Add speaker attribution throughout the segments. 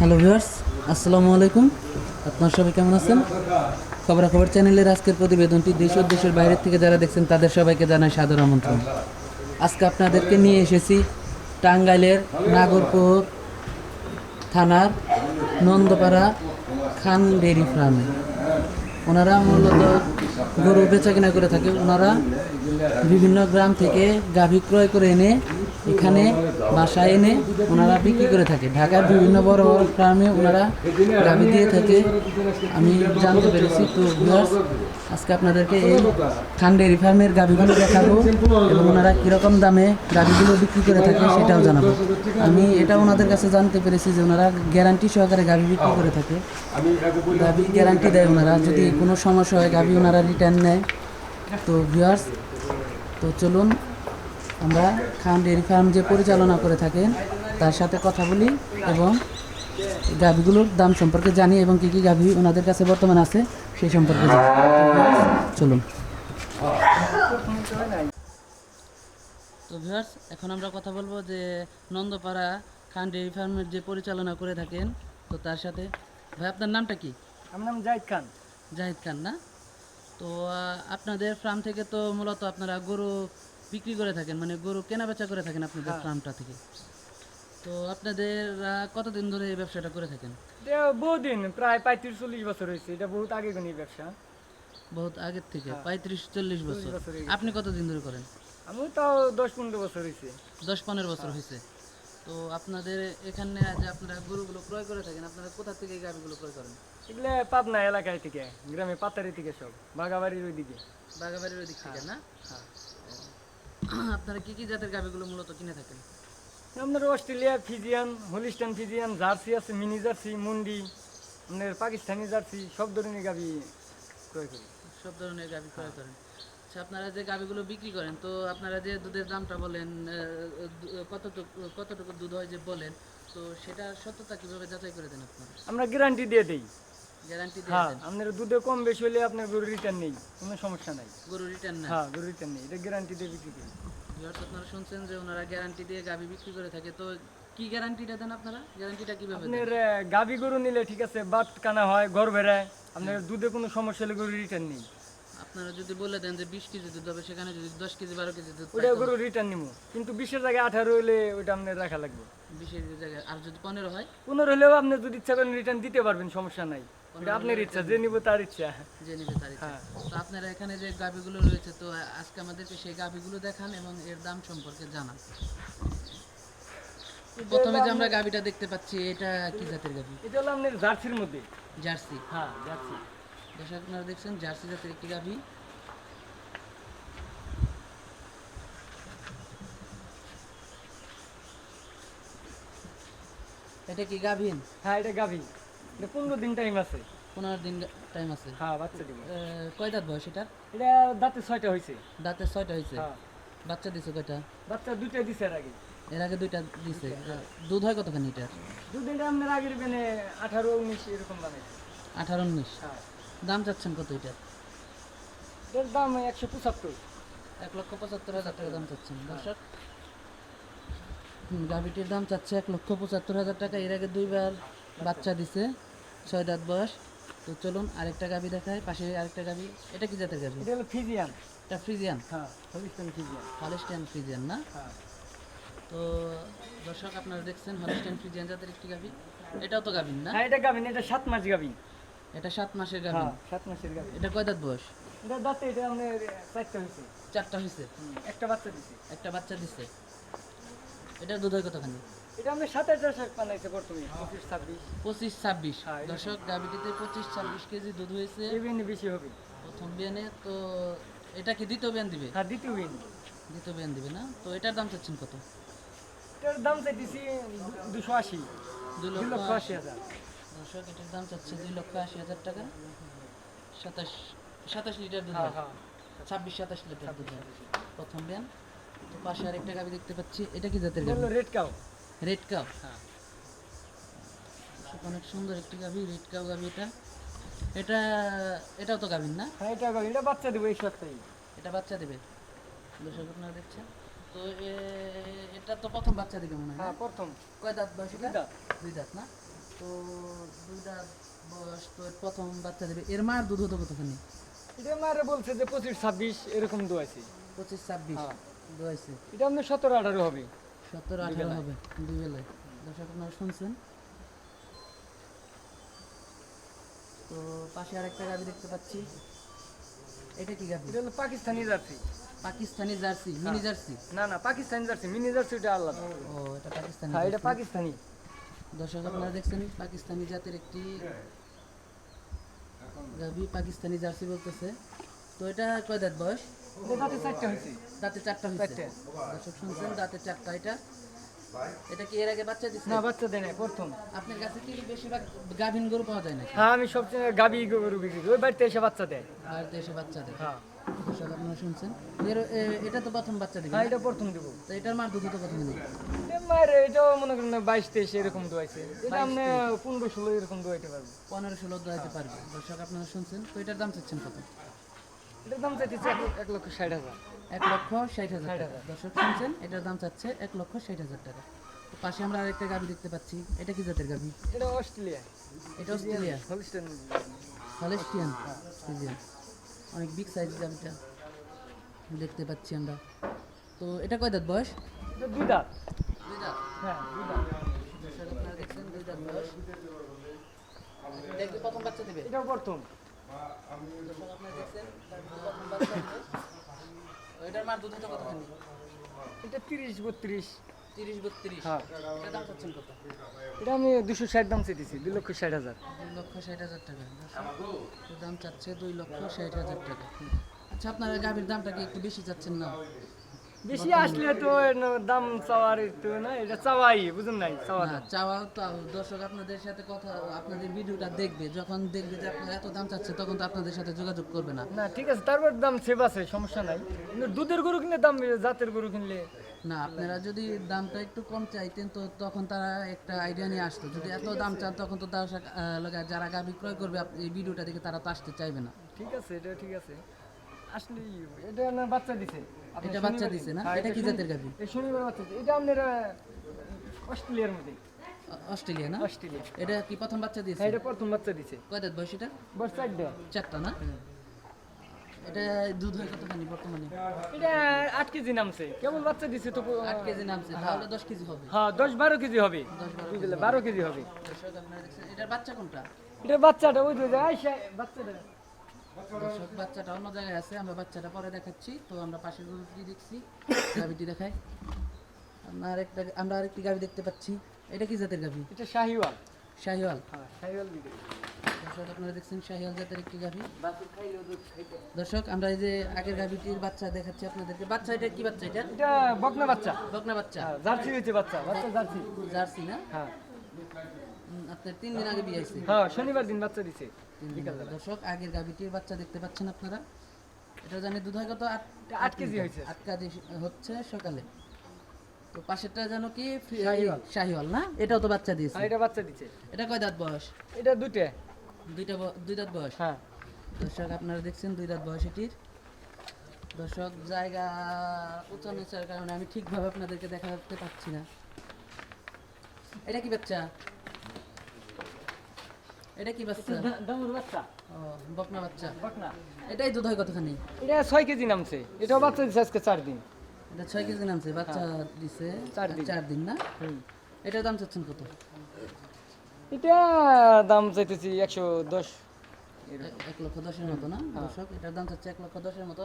Speaker 1: Hello viewers, আসসালামু আলাইকুম। আপনার সবাই কেমন আছেন? খবরাখবর চ্যানেলের আজকের প্রতিবেদনটি দেশ ও দেশের বাইরের থেকে যারা দেখছেন, তাদের সবাইকে জানাই সাদর আমন্ত্রণ। আজকে আপনাদেরকে নিয়ে এসেছি টাঙ্গাইলের নাগরপুর থানার নন্দপাড়া খান ডেরি ফার্মে। ওনারা মূলত গরু বেচা কেনা করে থাকে। ওনারা বিভিন্ন গ্রাম থেকে গাভী ক্রয় করে এনে এখানে বাসায় এনে ওনারা বিক্রি করে থাকে। ঢাকার বিভিন্ন বড় বড় ফার্মে ওনারা গাভী দিয়ে থাকে। আমি জানতে পেরেছি। তো আজকে আপনাদেরকে এই খান ডেয়ারি ফার্মের গাভীগুলো দেখাবো এবং ওনারা কীরকম দামে গাভীগুলো বিক্রি করে থাকে সেটাও জানাব। আমি এটা ওনাদের কাছে জানতে পেরেছি যে ওনারা গ্যারান্টি সহকারে গাভী বিক্রি করে থাকে। গাভী গ্যারান্টি দেয় ওনারা। যদি কোনো সমস্যা হয়, গাভী ওনারা রিটার্ন নেয়। তো ভিউয়ার্স, তো চলুন আমরা খান ডেয়ারি ফার্ম যে পরিচালনা করে থাকেন তার সাথে কথা বলি এবং গাভীগুলোর দাম সম্পর্কে জানি এবং কী কী গাভী ওনাদের কাছে বর্তমানে আছে সেই সম্পর্কে জানি। চলুন। তো ভিউয়ার্স এখন আমরা কথা বলব যে নন্দপাড়া খান ডেয়ারি ফার্মের যে পরিচালনা করে থাকেন তো তার সাথে ভাই আপনার নামটা কি?
Speaker 2: আমার নাম জাহিদ খান।
Speaker 1: জাহিদ খান না? তো আপনাদের ফার্ম থেকে তো মূলত আপনারা গরু বিক্রি করে থাকেন মানে গরু কেনা বেচা করে থাকেন আপনাদের ফার্মটা থেকে। তো আপনাদের কতদিন ধরে এই ব্যবসাটা করে থাকেন?
Speaker 2: বহুদিন প্রায় পঁয়ত্রিশ চল্লিশ বছর হয়েছে। এটা বহুত আগে কোন ব্যবসা।
Speaker 1: বহুত আগের থেকে পঁয়ত্রিশ চল্লিশ বছর।
Speaker 2: হ্যাঁ। হয়ে
Speaker 1: আপনি কতদিন ধরে করেন?
Speaker 2: আমি তাও দশ পনেরো বছর হয়েছে।
Speaker 1: দশ পনেরো বছর
Speaker 2: হ্যাঁ।
Speaker 1: হয়েছে। তো আপনাদের এখানে যে আপনারা গরুগুলো ক্রয় করে থাকেন আপনারা কোথা থেকে এই গাভিগুলো ক্রয় করেন?
Speaker 2: এগুলো পাবনা এলাকায় থেকে গ্রামে পাতারি থেকে সব বাগাবাড়ির ওইদিকে।
Speaker 1: বাগাবাড়ির ওই দিক থেকে না?
Speaker 2: হ্যাঁ।
Speaker 1: আপনারা কি কি জাতের গাভিগুলো মূলত কিনে থাকেন?
Speaker 2: আপনার Australia Friesian Holstein Friesian jersey আছে মিনি জার্সি মুন্ডি আপনার পাকিস্তানি জার্সি সব ধরনের গাবি ক্রয় করি।
Speaker 1: সব ধরনের গাভি ক্রয় করেন। আচ্ছা আপনারা যে গাভিগুলো বিক্রি করেন তো আপনারা যে দুধের দামটা বলেন কতটুকু কতটুকু দুধ হয় যে বলেন তো সেটা সত্যতা কীভাবে যাচাই করে দেন আপনারা?
Speaker 2: আমরা গ্যারান্টি দিয়ে দেই। হ্যাঁ আপনার দুধে কম বেশি হলে আপনার গরু রিটার্ন নেই কোনো সমস্যা নাই।
Speaker 1: গরু রিটার্ন না।
Speaker 2: হ্যাঁ গরু রিটার্ন নেই এটা গ্যারান্টি দিয়ে বিক্রি করি।
Speaker 1: আপনারা শুনছেন যে ওনারা গ্যারান্টি দিয়ে গাভি বিক্রি করে থাকে তো কি গ্যারান্টিটা দেন আপনারা? গ্যারান্টিটা কীভাবে
Speaker 2: আপনার গাভী গরু নিলে ঠিক আছে বাত কানা হয় ঘর বেড়ায় আপনার দুধে কোনো সমস্যা হলে গরু রিটার্ন নেই।
Speaker 1: আপনারা যদি বলে দেন যে বিশ কেজি দুধ হবে সেখানে যদি দশ কেজি বারো কেজি দুধ
Speaker 2: ওটা গরু রিটার্ন নিবো কিন্তু বিশের জায়গায় আঠারো হলে ওটা আপনার রাখা লাগবে।
Speaker 1: বিশের জায়গায় আর যদি পনেরো হয়?
Speaker 2: পনেরো হলেও আপনি যদি ইচ্ছা করেন রিটার্ন দিতে পারবেন সমস্যা নাই। আপনার ইচ্ছা যে নিব তার ইচ্ছা।
Speaker 1: যে নিবে তার ইচ্ছা।
Speaker 2: হ্যাঁ।
Speaker 1: তো আপনারা এখানে যে গাভিগুলো রয়েছে তো আজকে আমাদেরকে সেই গাভিগুলো দেখান এবং এর দাম সম্পর্কে জানান। প্রথমে যে আমরা গাভিটা দেখতে পাচ্ছি এটা কি জাতের গাভি?
Speaker 2: এটা হলো আপনার জার্সির মধ্যে।
Speaker 1: জার্সি।
Speaker 2: হ্যাঁ জার্সি।
Speaker 1: দর্শক আপনারা দেখছেন জার্সি জাতের একটি গাভি। এটা কি গাভিন?
Speaker 2: হ্যাঁ এটা গাভী। এটা পনেরো দিন টাইম আছে।
Speaker 1: পনেরো দিন টাইম আছে।
Speaker 2: হ্যাঁ বাচ্চা দিব।
Speaker 1: কয় দাঁত বয়স এটার?
Speaker 2: এটা দাঁতে ছয়টা হয়েছে।
Speaker 1: দাঁতে ছয়টা হয়েছে?
Speaker 2: হ্যাঁ।
Speaker 1: বাচ্চা দিছে কয়টা?
Speaker 2: বাচ্চা দুইটা দিছে এর আগে।
Speaker 1: এর আগে দুইটা দিছে। দুধ হয় কতখানি এটার?
Speaker 2: দুদিনটা আপনার আগের বেনে আঠারো উনিশ এরকম
Speaker 1: আঠারো উনিশ?
Speaker 2: হ্যাঁ।
Speaker 1: দাম চাচ্ছেন কত এটার?
Speaker 2: এটার দাম একশো পঁচাত্তর।
Speaker 1: এক লক্ষ পঁচাত্তর হাজার টাকা দাম চাচ্ছেন। দর্শক গাভীটির দাম চাচ্ছে এক লক্ষ পঁচাত্তর হাজার টাকা। এর আগে দুইবার বাচ্চা দিছে। ছয় দাঁত বয়স। তো চলুন আরেকটা গাভী দেখায় পাশে আরেকটা গাভী এটা কি জাতের গাভী
Speaker 2: এটা হলো ফিজিয়ান।
Speaker 1: এটা ফ্রিজিয়ান
Speaker 2: হ্যাঁ হলিস্টান ফিজিয়ান।
Speaker 1: হলিস্টিয়ান ফ্রিজিয়ান না?
Speaker 2: হ্যাঁ।
Speaker 1: তো দর্শক আপনারা দেখছেন হলিস্টিয়ান ফ্রিজিয়ান জাতের একটি গাভী এটাও তো গাভীন না?
Speaker 2: হ্যাঁ এটা গাভিন এটা সাত মাস গাভিন
Speaker 1: এটা সাত মাসের গাভীন
Speaker 2: হ্যাঁ সাত মাসের গাভিন
Speaker 1: এটা কয় দাঁত বয়স?
Speaker 2: এটা দাঁতে এটা আপনার চারটা হয়েছে।
Speaker 1: চারটা হয়েছে?
Speaker 2: একটা বাচ্চা দিছে।
Speaker 1: একটা বাচ্চা দিছে। এটা দুধ হয় কতখানি?
Speaker 2: এটা আমরা সাত আট বানাইছে প্রথমে পঁচিশ ছাব্বিশ।
Speaker 1: পঁচিশ ছাব্বিশ। গাভিটিতে পঁচিশ। ছাব্বিশ কেজি দুধ হয়েছে।
Speaker 2: এবিএন বেশি হবে।
Speaker 1: প্রথম বিয়ানে তো এটা কি দ্বিতীয় বিয়ান দিবে?
Speaker 2: হ্যাঁ দ্বিতীয় বিন।
Speaker 1: দ্বিতীয় বিয়ান দিবে না? তো এটার দাম চাচ্ছেন কত?
Speaker 2: এটার দাম চাইতেছি দুশো আশি।
Speaker 1: দুই লক্ষ
Speaker 2: হাজার।
Speaker 1: দর্শক এটার দাম চাচ্ছে দুই লক্ষ আশি হাজার টাকা। সাতাশ সাতাশ লিটার দুধ
Speaker 2: হ্যাঁ
Speaker 1: হয়। ছাব্বিশ সাতাশ লিটার দুধ প্রথম বিয়ান তো পাশে আরেকটা গাভি দেখতে পাচ্ছি। এটা কি জাতের গাভি
Speaker 2: রেড কাউ।
Speaker 1: রেড কাউ
Speaker 2: হ্যাঁ।
Speaker 1: অনেক সুন্দর একটি গাভি রেড কাউ গাভি এটা। এটা এটাও তো গাভিন না?
Speaker 2: হ্যাঁ এটা গাভিন এটা বাচ্চা দেবো এই সপ্তাহে।
Speaker 1: এটা বাচ্চা দেবে? দর্শক আপনারা দেখছেন। তো এ- এটা তো প্রথম বাচ্চা দিবে মনে হয়
Speaker 2: হ্যাঁ প্রথম।
Speaker 1: কয় দাঁত বয়স?
Speaker 2: দুই দাঁত।
Speaker 1: দুই দাঁত না? তো দুই দাঁত বয়স তো প্রথম বাচ্চা দেবে। এর মার দুধ হতো কতখানি?
Speaker 2: এটা মারে বলছে যে পঁচিশ ছাব্বিশ এরকম দোয়াইছে।
Speaker 1: পঁচিশ ছাব্বিশ
Speaker 2: হ্যাঁ।
Speaker 1: দোয়াইছে।
Speaker 2: এটা আপনার সতেরো আঠারো হবে।
Speaker 1: সতেরো আঠারো হবে দুই বেলায় দর্শক আপনারা শুনছেন। তো পাশে আরেকটা গাভি দেখতে পাচ্ছি। এটা কি গাভি
Speaker 2: এটা হলো Pakistani jersey.
Speaker 1: Pakistani jersey mini jersey?
Speaker 2: না না পাকিস্তানি জার্সি মিনি জার্সি এটা আলাদা।
Speaker 1: ও এটা পাকিস্তানি
Speaker 2: হ্যাঁ এটা পাকিস্তানি।
Speaker 1: দর্শক আপনারা দেখছেন পাকিস্তানি জাতের একটি গাভি পাকিস্তানি জার্সি বলতেছে। তো এটা কয় দাঁত বয়স?
Speaker 2: দাঁতে চারটে হয়েছে।
Speaker 1: দাঁতে চারটা হয়েছে। দর্শক শুনছেন দাঁতে চারটা এটা। এটা কি এর আগে বাচ্চা দিচ্ছে
Speaker 2: না বাচ্চা দেয় না প্রথম।
Speaker 1: আপনার কাছে কি বেশিরভাগ গাভিন গরু পাওয়া যায় না
Speaker 2: হ্যাঁ আমি সবচেয়ে গাবি গরু বিক্রি করি বাড়িতে এসে বাচ্চা দেয়।
Speaker 1: বাড়িতে এসে বাচ্চা দেয়।
Speaker 2: হ্যাঁ।
Speaker 1: দর্শক আপনারা শুনছেন? এর এটা তো প্রথম বাচ্চা
Speaker 2: হ্যাঁ এটা প্রথম দেবো।
Speaker 1: তো এটার মার দুধ তো প্রথম দিবে।
Speaker 2: মায়ের এটাও মনে করেন বাইশ তেইশ এরকম দোয়াইছে। এটা আপনি পনেরো ষোলো এরকম দোয়াইতে পারব
Speaker 1: পারবে। দর্শক আপনারা শুনছেন? তো এটার দাম চাচ্ছেন কত?
Speaker 2: এটার দাম চাইতেছে এক- লক্ষ ষাট হাজার।
Speaker 1: এক লক্ষ ষাট হাজার টাকা। দর্শক শুনছেন এটার দাম চাচ্ছে এক লক্ষ ষাট হাজার টাকা। তো পাশে আমরা আরেকটা গাভি দেখতে পাচ্ছি। এটা কি জাতের গাভি
Speaker 2: এটা অস্ট্রেলিয়া।
Speaker 1: এটা অস্ট্রেলিয়া।
Speaker 2: হলিস্টেন।
Speaker 1: হলেস্টিয়ান। ফ্রিজিয়ান অনেক বিগ সাইজ গাভিটা দেখতে পাচ্ছি আমরা। তো এটা কয় দাঁত বয়স?
Speaker 2: দুই দাঁত।
Speaker 1: দুই দাঁত?
Speaker 2: হ্যাঁ দুই দাঁত।
Speaker 1: আপনারা দেখছেন দুই দাঁত বয়স। এটা প্রথম বাচ্চা দেবে?
Speaker 2: এটাও প্রথম।
Speaker 1: এটার মার দুধ হতো কতখানি
Speaker 2: এটা তিরিশ বত্রিশ।
Speaker 1: তিরিশ বত্রিশ?
Speaker 2: হ্যাঁ।
Speaker 1: এটা দাম চাচ্ছেন কত?
Speaker 2: এটা আমি দুশো ষাট দাম চেয়েছি দুই লক্ষ ষাট হাজার।
Speaker 1: দুই লক্ষ ষাট হাজার টাকা। দাম চাচ্ছে দুই লক্ষ ষাট হাজার টাকা। আচ্ছা আপনারা গাভীর দামটা কি একটু বেশি চাচ্ছেন না?
Speaker 2: বেশি আসলে তো দাম চাওয়ার একটু না এটা চাওয়াই বুঝুন নাই চাওয়া
Speaker 1: না চাওয়া তো দর্শক আপনাদের সাথে কথা আপনাদের ভিডিওটা দেখবে যখন দেখবে যে আপনারা এত দাম চাচ্ছে তখন তো আপনাদের সাথে যোগাযোগ করবে না।
Speaker 2: না ঠিক আছে তারপর দাম সেভ আছে সমস্যা নাই। কিন্তু দুধের গরু কিনলে দাম জাতের গরু কিনলে
Speaker 1: না আপনারা যদি দামটা একটু কম চাইতেন তো তখন তারা একটা আইডিয়া নিয়ে আসতো। যদি এত দাম চান তখন তো দর্শক যারা গাভী ক্রয় করবে এই ভিডিওটা দেখে তারা তো আসতে চাইবে না।
Speaker 2: ঠিক আছে এটা ঠিক আছে। আসলে এটা না বাচ্চা দিছে।
Speaker 1: এটা বাচ্চা দিছে না?
Speaker 2: হ্যাঁ,
Speaker 1: এটা কি জাতের গাভী?
Speaker 2: এই শনিবার বাচ্চা। এটা আপনার অস্ট্রেলিয়ার মধ্যে।
Speaker 1: অস্ট্রেলিয়া না?
Speaker 2: অস্ট্রেলিয়া।
Speaker 1: এটা কি প্রথম বাচ্চা দিয়েছে?
Speaker 2: হ্যাঁ এটা প্রথম বাচ্চা দিছে।
Speaker 1: কয় দাঁত? বয়স এটা?
Speaker 2: বস চারটা
Speaker 1: চারটা না? এটা দুধ হয় কতখানি বর্তমানে?
Speaker 2: এটা আট কেজি নামছে। কেমন বাচ্চা দিছে তো
Speaker 1: আট কেজি নামছে। তাহলে দশ কেজি হবে।
Speaker 2: হ্যাঁ দশ বারো কেজি হবে।
Speaker 1: বারো
Speaker 2: কেজি হবে।
Speaker 1: আপনারা এটার বাচ্চা কোনটা?
Speaker 2: এটা বাচ্চাটা ওই যে আইসা বাচ্চাটা
Speaker 1: দর্শক বাচ্চাটা অন্য জায়গায় আছে আমরা বাচ্চাটা পরে দেখাচ্ছি। তো আমরা পাশের গরুটি দেখছি। গাভিটি দেখাই। আরেকটা আমরা আরেকটি গাভি দেখতে পাচ্ছি। এটা কি জাতের গাভি?
Speaker 2: এটা শাহিওয়াল।
Speaker 1: শাহিওয়াল।
Speaker 2: হ্যাঁ শাহিওয়াল
Speaker 1: দর্শক আপনারা দেখছেন শাহিওয়াল জাতের একটি গাভি। দর্শক আমরা এই যে আগের গাভিটির বাচ্চা দেখাচ্ছি আপনাদেরকে। বাচ্চা এটা কি বাচ্চা এটা?
Speaker 2: এটা বকনা বাচ্চা।
Speaker 1: বকনা বাচ্চা।
Speaker 2: হ্যাঁ, জার্সি হয়েছে বাচ্চা বাচ্চা জার্সি।
Speaker 1: জার্সি না?
Speaker 2: হ্যাঁ।
Speaker 1: আপনার তিন দিন আগে বিয়ে হয়েছে।
Speaker 2: হ্যাঁ শনিবার দিন বাচ্চা দিছে।
Speaker 1: দর্শক আগের গাভিটির বাচ্চা দেখতে পাচ্ছেন আপনারা। এটা জানি দুধ হয় কত আট
Speaker 2: কেজি হয়েছে।
Speaker 1: আট কেজি হচ্ছে সকালে। তো পাশেরটা যেন কি
Speaker 2: শাহিওয়াল।
Speaker 1: না? এটাও তো বাচ্চা দিয়েছে।
Speaker 2: হ্যাঁ এটা বাচ্চা দিছে।
Speaker 1: এটা কয় দাঁত বয়স?
Speaker 2: এটা দুইটা।
Speaker 1: দুইটা দুই দাঁত বয়স?
Speaker 2: হ্যাঁ।
Speaker 1: দর্শক আপনারা দেখছেন দুই দাঁত বয়স এটির। দর্শক জায়গা উঁচা নিচার কারণে আমি ঠিকভাবে আপনাদেরকে দেখাতে পাচ্ছি না। এটা কি বাচ্চা? এটা কি বাচ্চা?
Speaker 2: দামুর বাচ্চা।
Speaker 1: ও বকনা বাচ্চা।
Speaker 2: বকনা।
Speaker 1: এটাই দুধ হয় কতখানি?
Speaker 2: এটা ছয় কেজি নামছে। এটাও বাচ্চা দিছে আজকে চার দিন।
Speaker 1: এটা ছয় কেজি নামছে বাচ্চা দিছে
Speaker 2: চার দিন।
Speaker 1: চার দিন না?
Speaker 2: হুম।
Speaker 1: এটার দাম চাচ্ছেন কত?
Speaker 2: এটা দাম চাইতেছি একশো দশ।
Speaker 1: এ- এক লক্ষ দশের মতো না দর্শক? এটার দাম চাচ্ছে এক লক্ষ দশের মতো।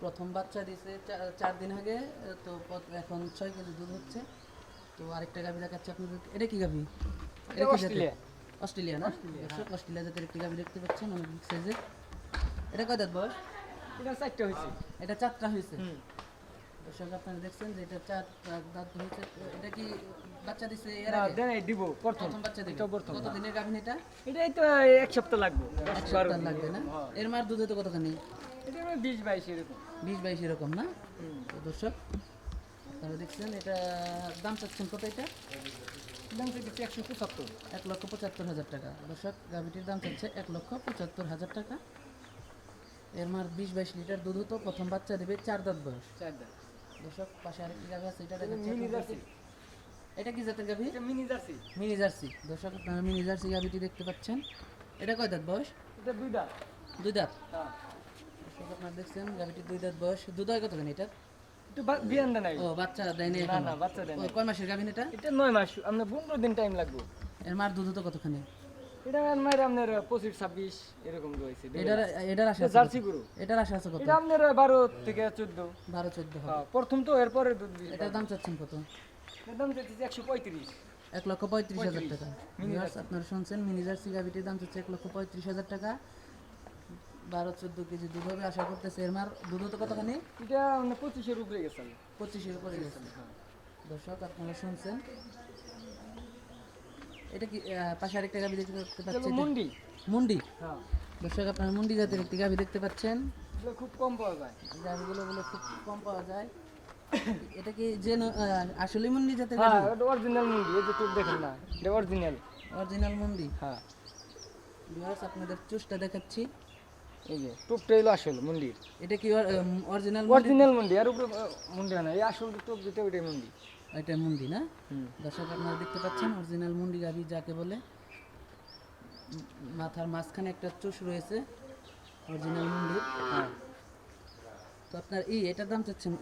Speaker 1: প্রথম বাচ্চা দিছে চার দিন আগে তো এখন ছয় কেজি দুধ হচ্ছে। তো আরেকটা গাভি দেখাচ্ছে আপনাদের এটা কি গাভি?
Speaker 2: এটা অস্ট্রেলিয়া।
Speaker 1: অস্ট্রেলিয়া না? অস্ট্রেলিয়া জাতের একটি গাভি দেখতে পাচ্ছেন অনেক বিগ সাইজের এটা কয় দাঁত বয়স?
Speaker 2: এটা চারটে হয়েছে।
Speaker 1: এটা চারটা হয়েছে? দর্শক আপনারা দেখছেন যে এটা চার দাঁত হয়েছে। এটা কি বাচ্চা দিছে এর আগে?
Speaker 2: দেন এই দিব প্রথম।
Speaker 1: বাচ্চা দিবে।
Speaker 2: এটা প্রথম।
Speaker 1: কত দিনের গাভিন এটা
Speaker 2: এটাই তো এক সপ্তাহ লাগবে
Speaker 1: এক সপ্তাহ লাগবে না? এর মার দুধে তো কতখানি?
Speaker 2: এটা মানে বিশ বাইশ এরকম।
Speaker 1: বিশ বাইশ এরকম না। তো দর্শক আপনারা দেখছেন এটা দাম চাচ্ছেন কত এটা?
Speaker 2: দাম চাইতেছি একশো পঁচাত্তর
Speaker 1: এক লক্ষ পঁচাত্তর হাজার টাকা। দর্শক গাভিটির দাম চাচ্ছে এক লক্ষ পঁচাত্তর হাজার টাকা। এর মার বিশ বাইশ লিটার দুধ হতো প্রথম বাচ্চা দেবে চার দাঁত বয়স।
Speaker 2: চার
Speaker 1: দর্শক পাশে আরেকটি গাভি আছে এটা
Speaker 2: মিনি জার্সি।
Speaker 1: এটা কি জাতের গাভি?
Speaker 2: এটা মিনি জার্সি।
Speaker 1: Mini jersey. দর্শক আপনারা মিনি জার্সি গাভিটি দেখতে পাচ্ছেন। এটা কয় দাঁত বয়স?
Speaker 2: এটা দুই দাঁত।
Speaker 1: দুই দাঁত।
Speaker 2: হ্যাঁ।
Speaker 1: আপনারা দেখছেন গাভিটির দুই দাঁত বয়স। দুধ হয় কতখানি এটা
Speaker 2: একটু বিয়ান দেয়
Speaker 1: ও বাচ্চা দেয়নি
Speaker 2: না না বাচ্চা দেয়
Speaker 1: কয় মাসের গাভিন এটা?
Speaker 2: এটা নয় মাস আপনার পনেরো দিন টাইম লাগবে।
Speaker 1: এর মার দুধ তো কতখানি?
Speaker 2: এটা মায়ের আপনার পঁচিশ ছাব্বিশ এরকম রয়েছে
Speaker 1: এটার এটার আশা
Speaker 2: জার্সি গরু।
Speaker 1: এটার আশা আছে কত?
Speaker 2: এটা আপনার বারো থেকে চোদ্দ।
Speaker 1: বারো চোদ্দ হবে।
Speaker 2: হ্যাঁ, প্রথম তো এরপরে দুধ
Speaker 1: এটার দাম চাচ্ছেন কত?
Speaker 2: এর দাম
Speaker 1: এক লক্ষ পঁয়ত্রিশ হাজার টাকা। আপনারা শুনছেন মিনি জার্সি গাভিটির দাম হচ্ছে এক লক্ষ পঁয়ত্রিশ হাজার টাকা। বারো চোদ্দ কেজি দুধ হবে আশা করতেছে এর মার দুধ তো কতখানি?
Speaker 2: এটা পঁচিশের উপরে গেছে
Speaker 1: পঁচিশের উপরে গেছে দর্শক আপনারা শুনছেন। এটা কি পাশে আরেকটা গাভি দেখতে পাচ্ছেন?
Speaker 2: মুন্ডি।
Speaker 1: মুন্ডি?
Speaker 2: হ্যাঁ।
Speaker 1: দর্শক আপনারা মুন্ডি জাতের একটি গাভি দেখতে পাচ্ছেন।
Speaker 2: খুব কম পাওয়া যায়।
Speaker 1: গাভিগুলো বলে খুব কম পাওয়া যায়। এটা কি যে আসলে মুন্ডি জাতের
Speaker 2: হ্যাঁ এটা অরিজিনাল মুন্ডি এই যে দেখেন না এটা অরিজিনাল
Speaker 1: অরিজিনাল মুন্ডি?
Speaker 2: হ্যাঁ।
Speaker 1: আপনাদের চুষটা দেখাচ্ছি।
Speaker 2: এই যে টুপটা হলো আসল মুন্ডির
Speaker 1: এটা কি অরিজিনাল
Speaker 2: অরিজিনাল মুন্ডি আর উপরে মন্দির মুন্ডি না এই আসল টুক যেটা ওইটাই মুন্ডি
Speaker 1: এটা মুন্ডি না? দর্শক আপনারা দেখতে পাচ্ছেন অরিজিনাল মুন্ডি গাভি যাকে বলে। মাথার মাঝখানে একটা চুষ রয়েছে অরিজিনাল মন্দির।
Speaker 2: হ্যাঁ।
Speaker 1: তো আপনার এই এটার দাম চাচ্ছেন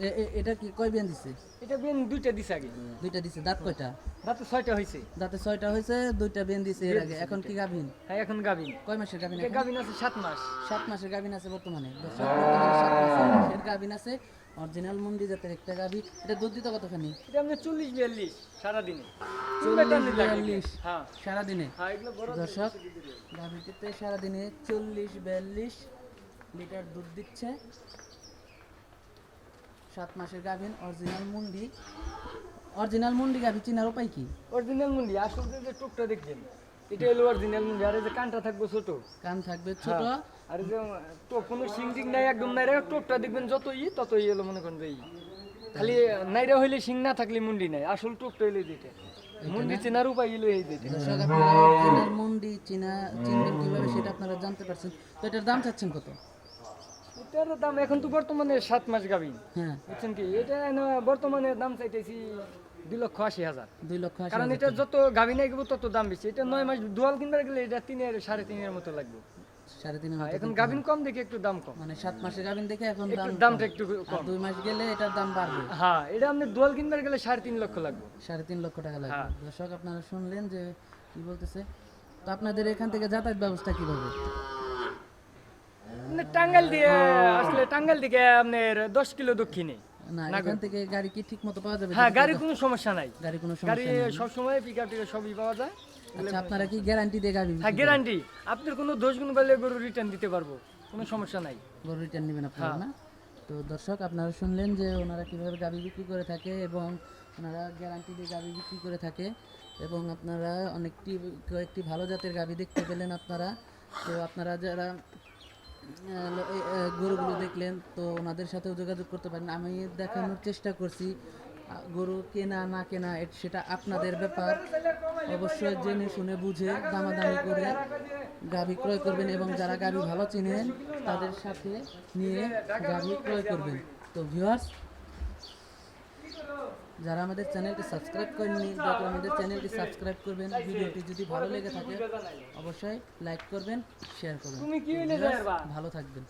Speaker 1: এটা কি কয় বিয়ান দিছে?
Speaker 2: এটা বিন দুইটা দিছে আগে।
Speaker 1: দুইটা দিছে দাঁত কয়টা?
Speaker 2: রাতে ছয়টা হয়েছে
Speaker 1: দাঁতে ছয়টা হয়েছে দুইটা বিয়ান দিছে এর আগে। এখন কি গাভিন?
Speaker 2: হ্যাঁ এখন গাবিন
Speaker 1: কয় মাসের গাভিন
Speaker 2: গাবিন আছে সাত মাস।
Speaker 1: সাত মাসের গাভিন আছে বর্তমানে। মাসের গাভিন আছে। অরিজিনাল মুন্ডি জাতের একটা গাভি। এটা দুধ দিতে কতখানি?
Speaker 2: এটা আপনার চল্লিশ বিয়াল্লিশ সারাদিনে।
Speaker 1: চল্লিশ
Speaker 2: হ্যাঁ।
Speaker 1: সারাদিনে?
Speaker 2: হ্যাঁ
Speaker 1: দর্শক গাভিটিতে সারাদিনে চল্লিশ বিয়াল্লিশ লিটার দুধ দিচ্ছে। সাত মাসের গাভিন অরিজিনাল মুন্ডি। অরিজিনাল মুন্ডি গাভি চিনার উপায় কি?
Speaker 2: অরিজিনাল মুন্ডি আসলে যে টুকটা দেখছেন এটা হলো অরিজিনাল মুন্ডি আর এই যে কানটা থাকবে ছোট।
Speaker 1: কান থাকবে ছোট।
Speaker 2: হ্যাঁ। আর এই যে টোপ কোনো সিং টিং নাই একদম নাইরা টোপটা দেখবেন যত ই ততই এলো মনে করেন যে ই। খালি নাইরা হইলে সিং না থাকলে মুন্ডি নাই আসল টোপটা হইলে যেটা মুন্ডি চেনার উপায় হইল এই যেটা
Speaker 1: আপনারা মুন্ডি চিনা চিনবেন কীভাবে সেটা আপনারা জানতে পারছেন। তো এটার দাম চাচ্ছেন কত?
Speaker 2: এটার দাম এখন তো বর্তমানে সাত মাস গাবি।
Speaker 1: হ্যাঁ।
Speaker 2: বুঝছেন কি? এটা বর্তমানে দাম চাইতেছি দুই লক্ষ আশি হাজার।
Speaker 1: দুই লক্ষ
Speaker 2: কারণ এটা যত গাভী নাই গেবো তত দাম বেশি। এটা নয় মাস দুয়াল কিনবার গেলে এটা তিনের সাড়ে তিনের মতো লাগবে।
Speaker 1: সাড়ে তিন
Speaker 2: এখন গাভিন কম দেখে একটু দাম কম।
Speaker 1: মানে সাত মাসের গাভিন দেখে এখন
Speaker 2: দামটা একটু কম।
Speaker 1: দুই মাস গেলে এটার দাম বাড়বে।
Speaker 2: হ্যাঁ এটা আপনি দোয়াল কিনবার গেলে সাড়ে তিন লক্ষ লাগবে।
Speaker 1: সাড়ে তিন লক্ষ টাকা লাগবে।
Speaker 2: হ্যাঁ।
Speaker 1: দর্শক আপনারা শুনলেন যে কি বলতেছে? তো আপনাদের এখান থেকে যাতায়াত ব্যবস্থা কীভাবে?
Speaker 2: মানে টাঙ্গাইল দিয়ে আসলে টাঙ্গাইল থেকে আপনার দশ কিলো দক্ষিণে।
Speaker 1: না এখান থেকে গাড়ি কি ঠিক মতো পাওয়া যাবে?
Speaker 2: হ্যাঁ গাড়ি কোনো সমস্যা নাই।
Speaker 1: গাড়ি কোনো
Speaker 2: গাড়ি
Speaker 1: সমস্যা নেই।
Speaker 2: সবসময় পিক আপ সবই পাওয়া যায়।
Speaker 1: আচ্ছা আপনারা কি গ্যারান্টি দিয়ে গাড়ি
Speaker 2: হ্যাঁ গ্যারান্টি আপনার কোনো দোষ গুণ পেলে গরু রিটার্ন দিতে পারব কোনো সমস্যা নাই।
Speaker 1: গরু রিটার্ন নেবেন আপনারা
Speaker 2: হ্যাঁ।
Speaker 1: না? তো দর্শক আপনারা শুনলেন যে ওনারা কীভাবে গাড়ি বিক্রি করে থাকে এবং ওনারা গ্যারান্টি দিয়ে গাড়ি বিক্রি করে থাকে এবং আপনারা অনেকটি কয়েকটি ভালো জাতের গাভি দেখতে পেলেন আপনারা। তো আপনারা যারা গরুগুলো দেখলেন, তো ওনাদের সাথেও যোগাযোগ করতে পারেন। আমি দেখানোর চেষ্টা করছি গরু কেনা, না কেনা সেটা আপনাদের ব্যাপার। অবশ্যই জেনে শুনে বুঝে দামাদামি করে গাভি ক্রয় করবেন এবং যারা গাভি ভালো চিনেন, তাদের সাথে নিয়ে গাভি ক্রয় করবেন। তো ভিউয়ার্স যারা আমাদের চ্যানেলটি সাবস্ক্রাইব করেননি দয়া করে আমাদের চ্যানেলটি সাবস্ক্রাইব করবেন। ভিডিওটি যদি ভালো লেগে থাকে অবশ্যই লাইক করবেন শেয়ার করবেন।
Speaker 2: তুমি কি হইলে যাই
Speaker 1: ভালো থাকবেন।